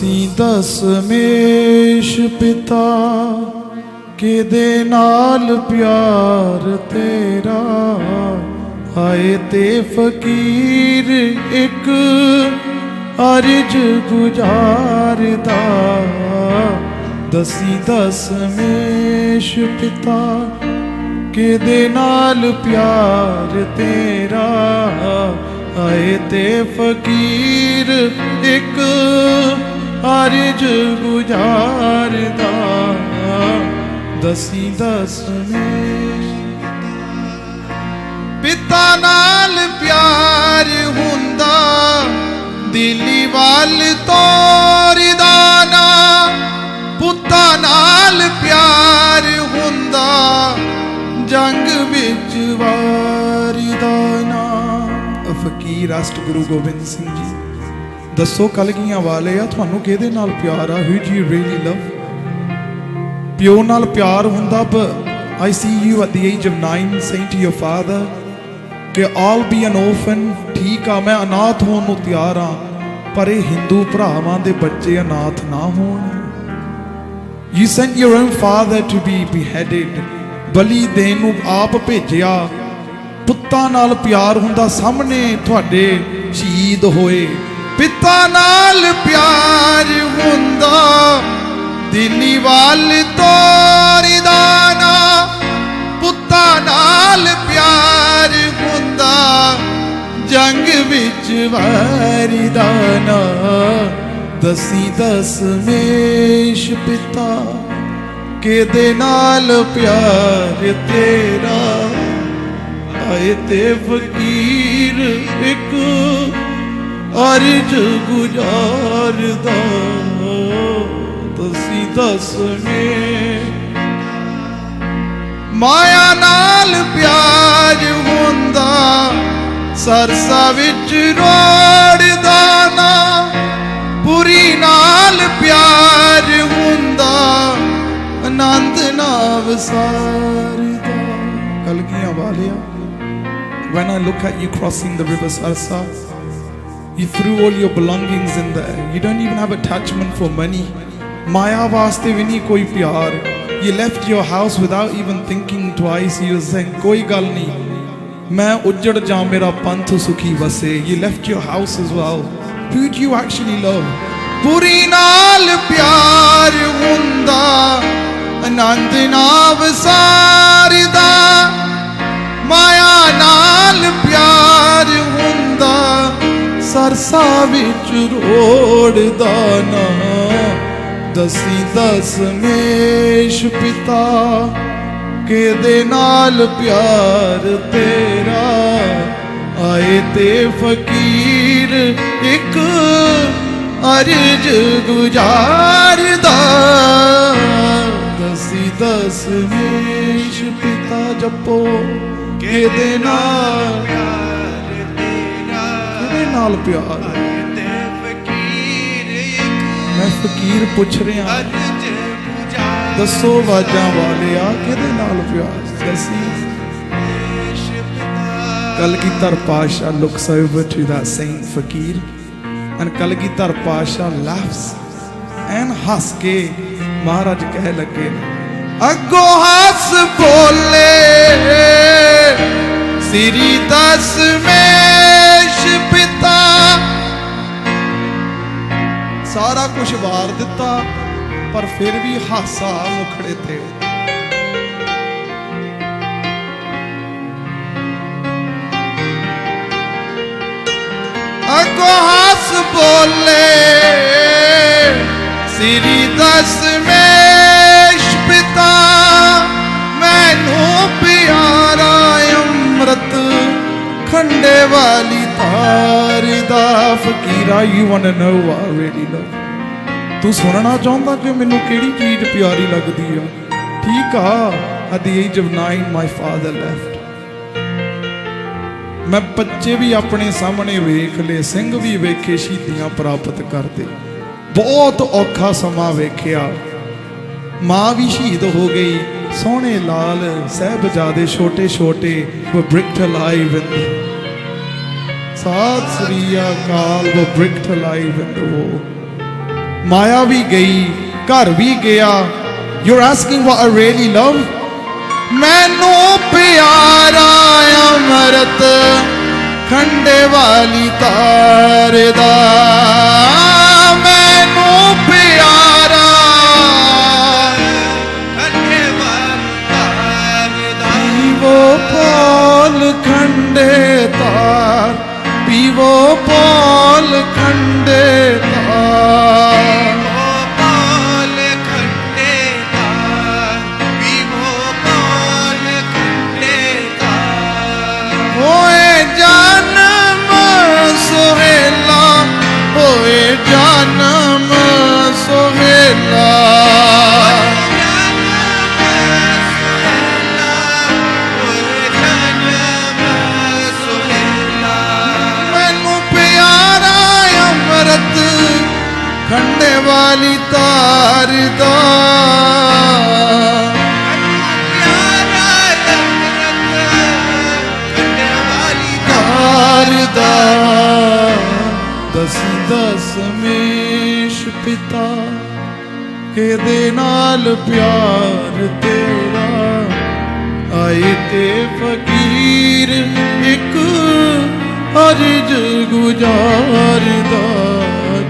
ਤੀ ਦਸਮੇਸ਼ ਪਿਤਾ ਕਿਦੇ ਨਾਲ ਪਿਆਰ ਤੇਰਾ? ਆਏ ਤੇ ਫਕੀਰ ਇੱਕ ਅਰਜ ਗੁਜ਼ਾਰਦਾ। ਦਸੀ ਦਸਮੇਸ਼ ਪਿਤਾ ਕਿਦੇ ਨਾਲ ਪਿਆਰ ਤੇਰਾ? ਆਏ ਤੇ ਫਕੀਰ ਇੱਕ ਅਰਜ ਗੁਜ਼ਾਰਦਾ, ਦਸੀ ਦਸਵੇਂ ਪਿਤਾ ਨਾਲ ਪਿਆਰ ਹੁੰਦਾ ਦਿੱਲੀ ਵੱਲ ਤੋਰਦਾ ਨਾ ਪੁੱਤਾਂ ਨਾਲ ਪਿਆਰ ਹੁੰਦਾ, ਜੰਗ ਵਿੱਚ ਵਾਰਦਾ ਨਾ ਫਕੀਰ ਰਾਸ਼ਟਰ ਗੁਰੂ ਗੋਬਿੰਦ ਸਿੰਘ ਜੀ। ਦੱਸੋ ਕਲਗੀਆਂ ਵਾਲੇ ਆ, ਤੁਹਾਨੂੰ ਕਿਹਦੇ ਨਾਲ ਪਿਆਰ ਆ? ਹੂ ਜੀ ਰੀਲੀ ਲਵ ਪਿਓ ਨਾਲ ਪਿਆਰ ਹੁੰਦਾ, but I see you at the age of 9 saying to your father ਕਿ I'll be an orphan, ਠੀਕ ਆ, ਮੈਂ ਅਨਾਥ ਹੋਣ ਨੂੰ ਤਿਆਰ ਆ, ਪਰ ਇਹ ਹਿੰਦੂ ਭਰਾਵਾਂ ਦੇ ਬੱਚੇ ਅਨਾਥ ਨਾ ਹੋਣ। You sent your own father to be beheaded, ਬਲੀ ਦੇਣ ਨੂੰ ਆਪ ਭੇਜਿਆ। ਪੁੱਤਾਂ ਨਾਲ ਪਿਆਰ ਹੁੰਦਾ, ਸਾਹਮਣੇ ਤੁਹਾਡੇ ਸ਼ਹੀਦ ਹੋਏ। ਪਿਤਾ ਨਾਲ ਪਿਆਰ ਹੁੰਦਾ ਦਿੱਲੀ ਵੱਲ ਤੋਰਦਾ ਨਾ ਪੁੱਤਾਂ ਨਾਲ ਪਿਆਰ ਹੁੰਦਾ, ਜੰਗ ਵਿੱਚ ਵਾਰਦਾ ਨਾ ਦਸੀ ਮੇਸ਼ ਪਿਤਾ, ਕਿਹਦੇ ਨਾਲ ਪਿਆਰ ਤੇਰਾ? ਆਏ ਤੇ ਫਕੀਰ ਇੱਕ ਅਰਜ ਗੁਜ਼ਾਰਦਾ ਤੁਸੀਂ ਦਸਵੇਂ ਮਾਇਆ ਨਾਲ ਪਿਆਰ ਹੁੰਦਾ, ਸਰਸਾ ਵਿੱਚ ਰੋੜਦਾ ਨਾ। ਪੁਰੀ ਨਾਲ ਪਿਆਰ ਹੁੰਦਾ, ਆਨੰਦ ਨਾਵ ਸਾਰਦਾ। ਕਲਗੀਆਂ ਵਾਲਿਆ when I look at you crossing the river Sarsa You threw all your belongings in there. You don't even have attachment for money. Maya vaste vini koi pyar. You left your house without even thinking twice. You were saying, koi galni. nahi. Main ujjad ja mera panth sukhi vase. You left your house as well. Who do you actually love? Puri naal pyar hunda anand na Maya naal pyar hunda Sarsa ਵਿੱਚ ਰੋੜਦਾ ਨਾ। ਦਸੀ ਦਸਮੇਸ਼ ਪਿਤਾ, ਕਿਹਦੇ ਨਾਲ ਪਿਆਰ ਤੇਰਾ? ਆਏ ਤੇ ਫਕੀਰ ਇੱਕ ਅਰਜ ਗੁਜ਼ਾਰਦਾ। ਦਸੀ ਦਸਮੇਸ਼ ਪਿਤਾ ਜਪੋ, ਕਿਹਦੇ ਨਾਲ ਕਿਹਦੇ ਨਾਲ ਪਿਆਰ। ਮੈਂ ਫਕੀਰ ਪੁੱਛ ਰਿਹਾ ਦੱਸੋ ਵਾਜਾਂ ਵਾਲਿਆ ਕਿਹਦੇ ਨਾਲ ਪਿਆਰ? ਦਸੀ। ਕਲਗੀਧਰ ਪਾਸ਼ਾ looks over to that saint ਫਕੀਰ। and ਕਲਗੀਧਰ ਪਾਸ਼ਾ laughs ਐਨ ਹੱਸ ਕੇ ਮਹਾਰਾਜ ਕਹਿ ਲੱਗੇ, ਅੱਗੋਂ ਹੱਸ ਬੋਲੇ, ਸ੍ਰੀ ਦਸਮੇਸ਼ ਪਿਤਾ। ਸਾਰਾ ਕੁਝ ਵਾਰ ਦਿੱਤਾ, ਪਰ ਫਿਰ ਵੀ ਹਾਸਾ ਮੁਖੜੇ ਤੇ। ਅੱਗੋਂ ਹੱਸ ਬੋਲੇ, ਸ੍ਰੀ ਦਸਮੇਸ਼ ਪਿਤਾ, ਮੈਨੂੰ ਪਿਆਰਾ ਅੰਮ੍ਰਿਤ ਖੰਡੇ ਵਾਲੀ ਦਾ ਫਕੀਰਾ you want to know what love ਤੂੰ ਸੁਣਨਾ ਚਾਹੁੰਦਾ ਕਿ ਮੈਨੂੰ ਕਿਹੜੀ ਚੀਜ਼ ਪਿਆਰੀ ਲੱਗਦੀ ਆ? ਠੀਕ ਆ, at the age of 9 my father left ਮੈਂ ਬੱਚੇ ਵੀ ਆਪਣੇ ਸਾਹਮਣੇ ਵੇਖ ਲਏ, ਸਿੰਘ ਵੀ ਵੇਖੇ, ਸ਼ਹੀਦੀਆਂ ਪ੍ਰਾਪਤ ਕਰਦੇ। ਬਹੁਤ ਔਖਾ ਸਮਾਂ ਵੇਖਿਆ। ਮਾਂ ਵੀ ਸ਼ਹੀਦ ਹੋ ਗਈ, ਸੋਹਣੇ ਲਾਲ ਸਹਿਬਜ਼ਾਦੇ ਛੋਟੇ ਛੋਟੇ were bricked alive in the Sri Akal. were bricked alive in the ਮਾਇਆ ਵੀ ਗਈ, ਘਰ ਵੀ ਗਿਆ। You asking what I really love ਮੈਨੂੰ ਪਿਆਰਾ ਅਮਰਤ, ਖੰਡੇ ਵਾਲੀ ਤਾਰ ਦਾ ਖੰਡੇ ਵਾਲੀ ਤਾਰ ਦਾ। ਤਾਰ ਦਾ। ਦਸੀ ਦਸਮੇਸ਼ ਪਿਤਾ ਕਿਹਦੇ ਨਾਲ ਪਿਆਰ ਤੇਰਾ। ਆਏ ਤੇ ਫਕੀਰ ਇੱਕ ਅਰਜ ਗੁਜ਼ਾਰ ਦਾ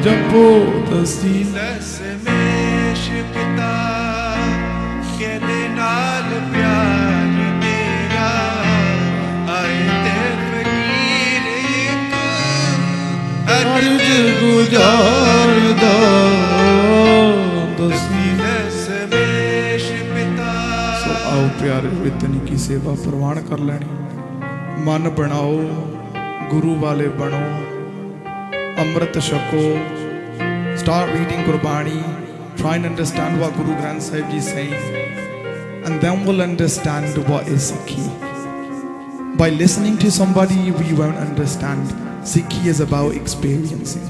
ਜਪੋ ਦਸੀ ਦਸਮੇਸ਼ ਪਿਤਾ ਕਿਹਦੇ ਨਾਲ ਪਿਆਰ ਮੇਰਾ ਆਏ ਤੇ ਫਕੀਰ ਇੱਕ ਅਰਜ ਗੁਜ਼ਾਰ ਦਾ ਦਸੀ ਦਸਮੇਸ਼ ਪਿਤਾ ਸੋ ਆਓ ਪਿਆਰੇ ਵਿਤਨੀ ਕੀ ਸੇਵਾ ਪ੍ਰਵਾਨ ਕਰ ਲੈਣੀ ਮਨ ਬਣਾਓ ਗੁਰੂ ਵਾਲੇ ਬਣੋ Amrit Shako. Start reading Gurbani. Try and understand what Guru Granth Sahib Ji is saying. And then we'll understand what is Sikhi. By listening to somebody, we won't understand. Sikhi is about experiencing.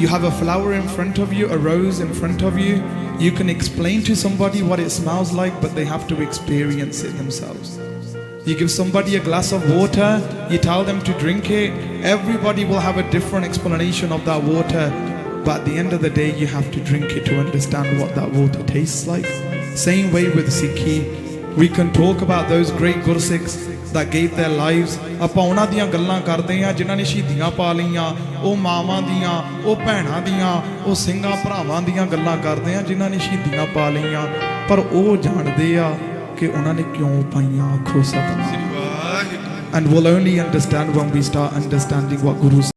You have a flower in front of you, a rose in front of you. You can explain to somebody what it smells like, but they have to experience it themselves. You give somebody a glass of water, you tell them to drink it. Everybody will have a different explanation of that water, but at the end of the day, you have to drink it to understand what that water tastes like. Same way with Sikhi. We can talk about those great Gursikhs that gave their lives ਆਪਾਂ ਉਹਨਾਂ ਦੀਆਂ ਗੱਲਾਂ ਕਰਦੇ ਆ ਜਿਨ੍ਹਾਂ ਨੇ ਸ਼ਹੀਦੀਆਂ ਪਾ ਲਈਆਂ ਉਹ ਮਾਵਾਂ ਦੀਆਂ ਉਹ ਭੈਣਾਂ ਦੀਆਂ ਉਹ ਸਿੰਘਾਂ ਭਰਾਵਾਂ ਦੀਆਂ ਗੱਲਾਂ ਕਰਦੇ ਆ ਜਿਨ੍ਹਾਂ ਨੇ ਸ਼ਹੀਦੀਆਂ ਪਾ ਲਈਆਂ ਪਰ ਉਹ ਜਾਣਦੇ ਆ ਕਿ ਉਹਨਾਂ ਨੇ ਕਿਉਂ ਪਾਈਆਂ ਆਖੋ Satnam Waheguru and we'll only understand when we start understanding what gurus